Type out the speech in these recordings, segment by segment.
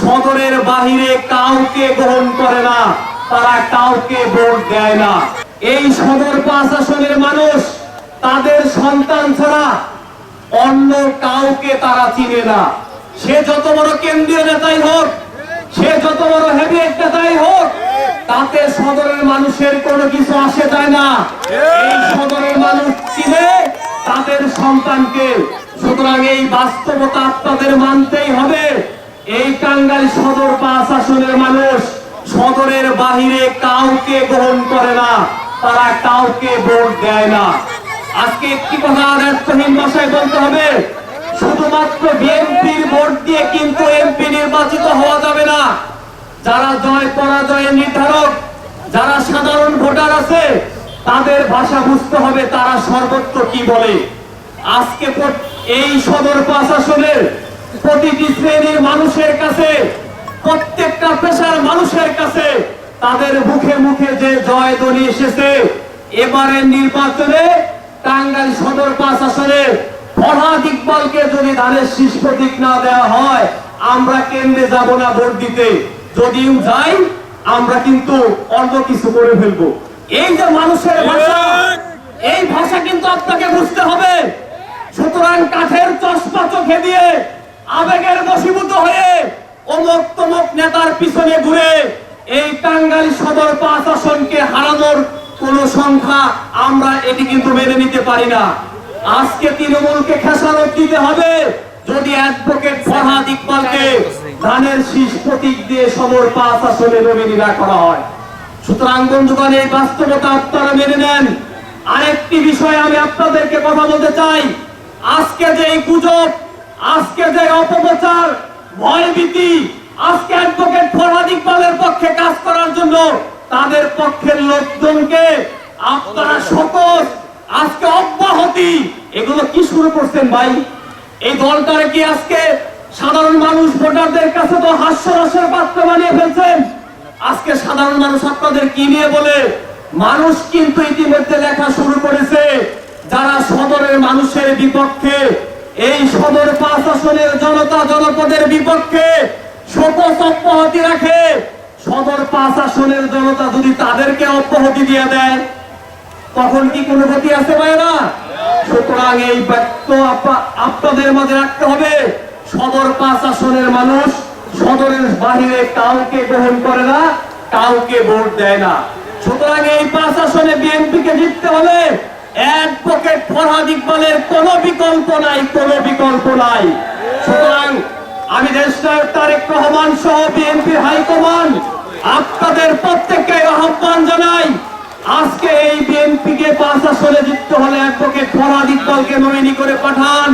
সদরের বাহিরে কাউকে গ্রহণ করে না, তারা কাউকে ভোট দেয় না। এই সদর পাঁচ আসনের মানুষ, তাদের সন্তান ছাড়া অন্য কাউকে তারা চিনে না। সে যত বড় কেন্দ্রীয় নেতাই হোক, সে যত বড় হেভি নেতাই হোক, তাতে সদরের মানুষের কোনো কিছু আসে যায় না। এই সদরের মানুষ চিনে তাদের সন্তানকে। সুতরাং এই বাস্তবতা আপনাদের মানতেই হবে। এই টাঙ্গাইল সদর পাঁচ আসনের মানুষ সদরের বাহিরে কাউকে গ্রহণ করে না, তারা কাউকে ভোট দেয় না। আজকে একটি কথা দায়িত্বহীন ভাষায় বলতে হবে, শুধুমাত্র বিএনপির ভোট দিয়ে কিন্তু এমপি নির্বাচিত হওয়া যাবে না। যারা জয় পরাজয়ের নির্ধারক, যারা সাধারণ ভোটার আছে, তাদের ভাষা বুঝতে হবে তারা সর্বত্র কি বলে। আজকে এই সদর প্রশাসনের প্রতিটি শ্রেণির মানুষের কাছে, প্রত্যেকটা পেশার মানুষের কাছে তাদের মুখে মুখে যে জয় ধ্বনি এসেছে, এবারের নির্বাচনে টাঙ্গাইল সদর প্রশাসনের ফরহাদ ইকবালকে যদি ধানের শীষ প্রতীক না দেওয়া হয়, আমরা কেন্দ্রে যাব না ভোট দিতে? যদিও যাই, আমরা কিন্তু অন্য কিছু করে ফেলব। এই যে মানুষের ভাষা, এই ভাষা কিন্তু আপনাকে বুঝতে হবে। সুতরাং কাঠের চশমা চোখে দিয়ে আবেগের বশীভূত হয়ে অমুক তমুক নেতার পিছনে ঘুরে এই টাঙ্গাইল সদর পাঁচ আসনকে হারানোর কোন সংখ্যা আমরা এটি কিন্তু মেনে নিতে পারি না। আজকে তৃণমূলকে খেসারত দিতে হবে। যদি অ্যাডভোকেট ফরহাদ ইকবালকে ধানের শীষ প্রতীক দিয়ে সদর পাঁচ আসনে নমিনি না করা হয়। সুতরাং বন্ধুগণ, এই বাস্তবতা আপনারা মেনে নেন। আরেকটি বিষয় আমি আপনাদেরকে কথা বলতে চাই। আজকে যে এই গুজব আজকে যে অপপ্রচার, ভয়ভীতি, আজকে অ্যাডভোকেট ফরহাদ ইকবালের পক্ষে কাজ করার জন্য তাদের পক্ষের লোকজনকে আপনারা সকল আজকে অব্যাহতি, এগুলো কি শুরু করছেন ভাই? এই দলটারে কি আজকে সাধারণ মানুষ ভোটারদের কাছে তো হাস্য হাস্যরসের পাত্র বানিয়ে ফেলছেন? আজকে সাধারণ মানুষ আপনাদের কি নিয়ে বলে? মানুষ কিন্তু ইতিমধ্যে লেখা শুরু করেছে, যারা সদরের মানুষের বিপক্ষে এই সদর পাঁচ আসনের জনতা জনপদের বিপক্ষে অব্যাহতি রাখে। সদর পাঁচ আসনের জনতা যদি তাদেরকে অব্যাহতি দিয়ে দেয়, তখন কি কোনো গতি আছে ভাইরা সুতরাং এই ব্যক্ত আপা- আপনাদের মাঝে রাখতে হবে। সদর পাঁচ আসনের মানুষ সদরের বাহিরে কাউকে গ্রহণ করে না, কাউকে ভোট দেয় না। সুতরাং এই পাঁচ আসনে বিএনপি কে জিততে হলে অ্যাডভোকেট ফরহাদ ইকবালের কোনো বিকল্প নাই, কোনো বিকল্প নাই। সুতরাং আমি দেশনায়ক তারেক রহমান সহ বিএনপির হাইকমান্ড আপনাদের প্রত্যেককে আহ্বান জানাই, আজকে এই বিএনপি কে পাঁচ আসনে জিততে হলে অ্যাডভোকেট ফরহাদ ইকবালকে নমিনি করে পাঠান।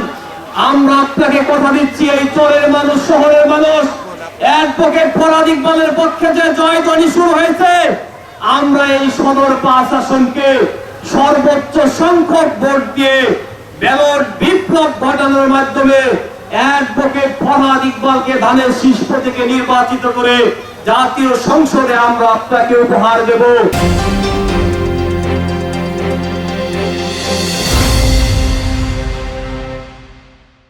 আমরা আপনাকে কথা দিচ্ছি, এই চরের মানুষ, শহরের মানুষ। অ্যাডভোকেট ফরহাদ ইকবালের পক্ষে যে জয়ধ্বনি শুরু হয়েছে, আমরা এই সদর পাঁচ আসনকে সর্বোচ্চ সংখ্যক ভোট দিয়ে ব্যালট বিপ্লব ঘটানোর মাধ্যমে অ্যাডভোকেট ফরহাদ ইকবালকে ধানের শীষ থেকে নির্বাচিত করে জাতীয় সংসদে আমরা আপনাকে উপহার দেব।